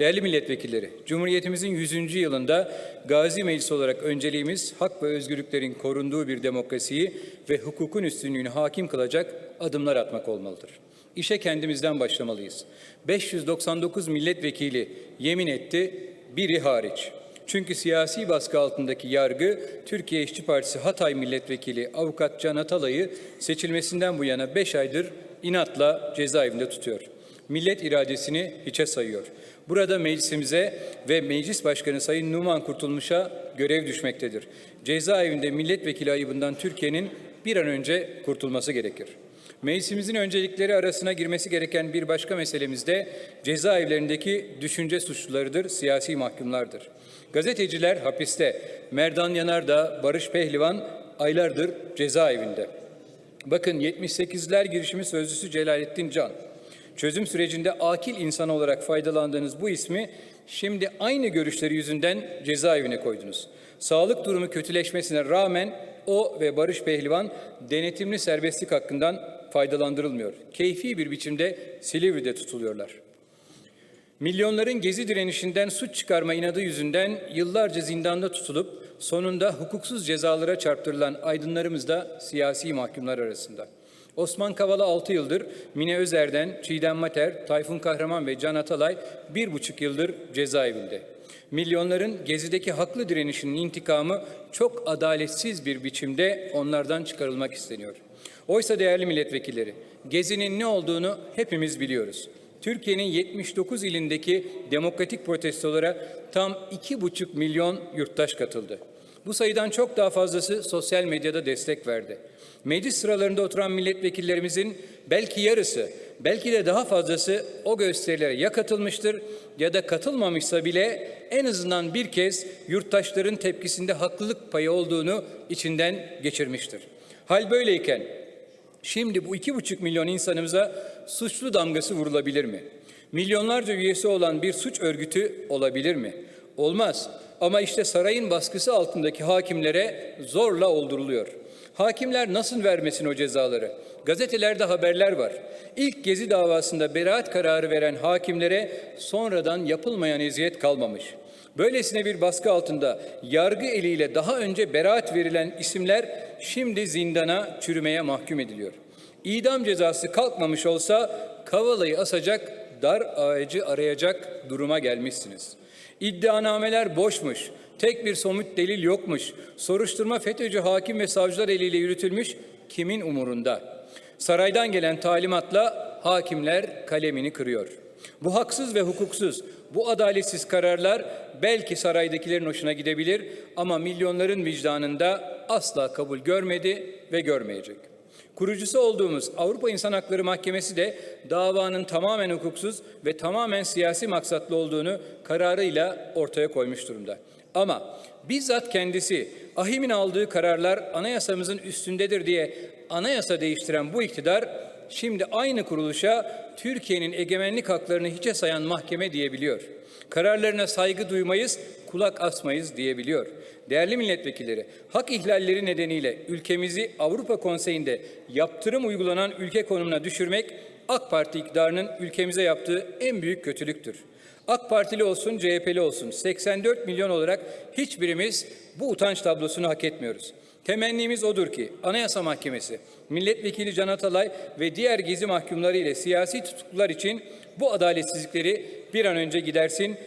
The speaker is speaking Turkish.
Değerli milletvekilleri, Cumhuriyetimizin 100. yılında Gazi Meclis olarak önceliğimiz hak ve özgürlüklerin korunduğu bir demokrasiyi ve hukukun üstünlüğünü hakim kılacak adımlar atmak olmalıdır. İşe kendimizden başlamalıyız. 599 milletvekili yemin etti, biri hariç. Çünkü siyasi baskı altındaki yargı, Türkiye İşçi Partisi Hatay Milletvekili Avukat Can Atalay'ı seçilmesinden bu yana 5 aydır inatla cezaevinde tutuyor millet iradesini hiçe sayıyor. Burada meclisimize ve Meclis Başkanı Sayın Numan Kurtulmuş'a görev düşmektedir. Cezaevinde milletvekili ayıbından Türkiye'nin bir an önce kurtulması gerekir. Meclisimizin öncelikleri arasına girmesi gereken bir başka meselemiz de cezaevlerindeki düşünce suçlularıdır, siyasi mahkumlardır. Gazeteciler hapiste, Merdan Yanardağ, Barış Pehlivan aylardır cezaevinde. Bakın 78'ler girişimi sözcüsü Celalettin Can, Çözüm sürecinde akil insan olarak faydalandığınız bu ismi şimdi aynı görüşleri yüzünden cezaevine koydunuz. Sağlık durumu kötüleşmesine rağmen o ve Barış Pehlivan denetimli serbestlik hakkından faydalandırılmıyor. Keyfi bir biçimde Silivri'de tutuluyorlar. Milyonların gezi direnişinden suç çıkarma inadı yüzünden yıllarca zindanda tutulup sonunda hukuksuz cezalara çarptırılan aydınlarımız da siyasi mahkumlar arasında. Osman Kavala 6 yıldır, Mine Özer'den Çiğdem Mater, Tayfun Kahraman ve Can Atalay bir buçuk yıldır cezaevinde. Milyonların gezideki haklı direnişinin intikamı çok adaletsiz bir biçimde onlardan çıkarılmak isteniyor. Oysa değerli milletvekilleri, gezinin ne olduğunu hepimiz biliyoruz. Türkiye'nin 79 ilindeki demokratik protestolara tam 2,5 milyon yurttaş katıldı. Bu sayıdan çok daha fazlası sosyal medyada destek verdi. Meclis sıralarında oturan milletvekillerimizin belki yarısı, belki de daha fazlası o gösterilere ya katılmıştır ya da katılmamışsa bile en azından bir kez yurttaşların tepkisinde haklılık payı olduğunu içinden geçirmiştir. Hal böyleyken Şimdi bu iki buçuk milyon insanımıza suçlu damgası vurulabilir mi? Milyonlarca üyesi olan bir suç örgütü olabilir mi? Olmaz. Ama işte sarayın baskısı altındaki hakimlere zorla olduruluyor. Hakimler nasıl vermesin o cezaları? Gazetelerde haberler var. İlk Gezi davasında beraat kararı veren hakimlere sonradan yapılmayan eziyet kalmamış. Böylesine bir baskı altında yargı eliyle daha önce beraat verilen isimler şimdi zindana çürümeye mahkum ediliyor. İdam cezası kalkmamış olsa Kavala'yı asacak, dar ağacı arayacak duruma gelmişsiniz. İddianameler boşmuş, tek bir somut delil yokmuş, soruşturma FETÖ'cü hakim ve savcılar eliyle yürütülmüş, kimin umurunda? Saraydan gelen talimatla hakimler kalemini kırıyor. Bu haksız ve hukuksuz, bu adaletsiz kararlar belki saraydakilerin hoşuna gidebilir ama milyonların vicdanında asla kabul görmedi ve görmeyecek. Kurucusu olduğumuz Avrupa İnsan Hakları Mahkemesi de davanın tamamen hukuksuz ve tamamen siyasi maksatlı olduğunu kararıyla ortaya koymuş durumda. Ama bizzat kendisi Ahim'in aldığı kararlar anayasamızın üstündedir diye anayasa değiştiren bu iktidar şimdi aynı kuruluşa Türkiye'nin egemenlik haklarını hiçe sayan mahkeme diyebiliyor. Kararlarına saygı duymayız, kulak asmayız diyebiliyor. Değerli milletvekilleri, hak ihlalleri nedeniyle ülkemizi Avrupa Konseyi'nde yaptırım uygulanan ülke konumuna düşürmek AK Parti iktidarının ülkemize yaptığı en büyük kötülüktür. AK Partili olsun, CHP'li olsun 84 milyon olarak hiçbirimiz bu utanç tablosunu hak etmiyoruz. Temennimiz odur ki Anayasa Mahkemesi, Milletvekili Can Atalay ve diğer gezi mahkumları ile siyasi tutuklular için bu adaletsizlikleri bir an önce gidersin